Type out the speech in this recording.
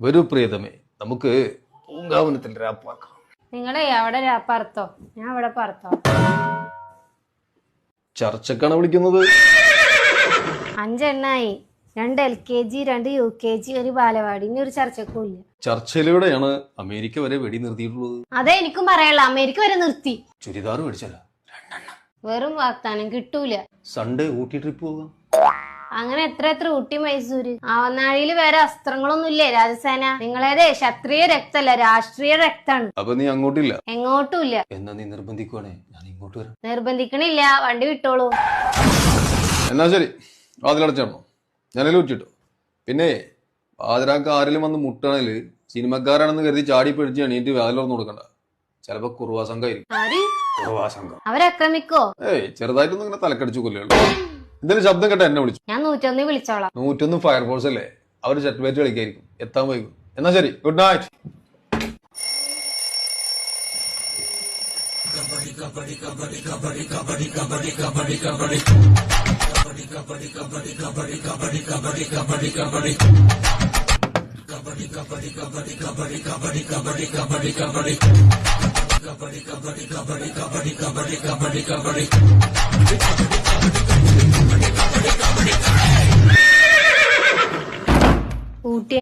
വരൂ പ്രിയതമേ നമുക്ക് പൂങ്കാവനത്തിൽ രാപ്പാക്കാം നിങ്ങളെ അവിടെ പറത്തോ ഞാൻ അവിടെ പറത്തോ ചർച്ചക്കാണ് വിളിക്കുന്നത്? അഞ്ചെണ്ണായി. രണ്ട് എൽ കെ ജി രണ്ട് യു കെ ജി ഒരു ബാലവാടി. ഇനി ഒരു ചർച്ചക്കും ഇല്ല. ചർച്ചയിലൂടെയാണ് അമേരിക്ക വരെ വെടി നിർത്തിയിട്ടുള്ളത്? അതെ എനിക്കും പറയാനുള്ള അമേരിക്ക വരെ നിർത്തി. ചുരിദാർ മേടിച്ചല്ല വെറും വാഗ്ദാനം കിട്ടൂല. സൺഡേ ഊട്ടി ട്രിപ്പ് പോകാം. അങ്ങനെ എത്ര എത്ര ഊട്ടി മൈസൂര്. ആവനാഴിയിൽ വേറെ അസ്ത്രങ്ങളൊന്നും ഇല്ലേ രാജസേന? നിങ്ങളേതേ ക്ഷത്രിയ രക്തല്ല രാഷ്ട്രീയ രക്താണ് അപ്പൊ നീ അങ്ങോട്ടില്ല? എങ്ങോട്ടും ഇല്ല. എന്നാ നീ നിർബന്ധിക്കുവാണേ? ഞാൻ ഇങ്ങോട്ട് വരാം. നിർബന്ധിക്കണില്ല വണ്ടി വിട്ടോളൂ. എന്നാ ശരി വാതിലടച്ചോ ഞാനെല്ലാം ഊറ്റിട്ടു പിന്നെ പാതിരാക്ക് ആരെങ്കിലും വന്ന് മുട്ടണേൽ സിനിമക്കാരാണെന്ന് കരുതി ചാടി പിടിച്ച് എണീറ്റ് വാതിലൊന്നും കൊടുക്കണ്ട. ചിലപ്പോ കുറുവാ സംഘമായിരിക്കും അവരാക്രമിക്കോ ഏയ് ചെറുതായിട്ടൊന്നും ഇങ്ങനെ തലക്കടിച്ചു കൊല്ലുള്ളൂ ഇതിന് ശബ്ദം കേട്ട എന്നെ വിളിച്ചു. ഞാൻ നൂറ്റൊന്ന് വിളിച്ചോളാം. നൂറ്റൊന്ന് ഫയർഫോഴ്സ് അല്ലേ? അവർ ചെറ്റ് ബാറ്റ് കളിക്കായിരിക്കും. എത്താൻ വൈകും. എന്നാ ശരി. Good night Ooty